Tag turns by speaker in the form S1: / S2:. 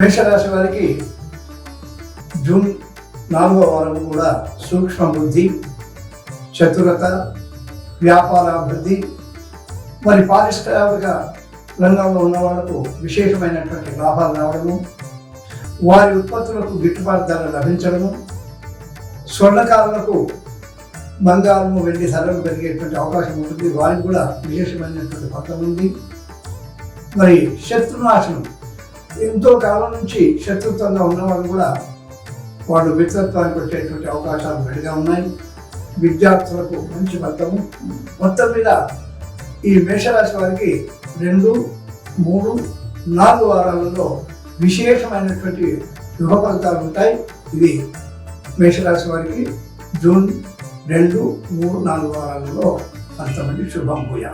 S1: మేషరాశి వారికి జూన్ నాలుగో వారం కూడా సూక్ష్మ బుద్ధి చతురత వ్యాపారాభివృద్ధి మరి పారిశ్రామిక రంగంలో ఉన్న వాళ్ళకు విశేషమైనటువంటి లాభాలు రావడము వారి ఉత్పత్తులకు గిట్టుబాటు ధర లభించడము స్వర్ణకారులకు బంగారము వెండి ధరలు పెరిగేటువంటి అవకాశం ఉంటుంది. వారికి కూడా విశేషమైనటువంటి పత్రం ఉంది. మరి శత్రునాశనం ఎంతో కాలం నుంచి శత్రుత్వంగా ఉన్నవాళ్ళు కూడా వాళ్ళు మిత్రత్వానికి వచ్చేటువంటి అవకాశాలు మెరుగా ఉన్నాయి. విద్యార్థులకు మంచి మొత్తము మొత్తం మీద ఈ మేషరాశి వారికి రెండు మూడు నాలుగు వారాలలో విశేషమైనటువంటి శుభ ఫలితాలు ఉంటాయి. ఇది మేషరాశి వారికి జూన్ రెండు మూడు నాలుగు వారాలలో అంతమంది శుభం పోయా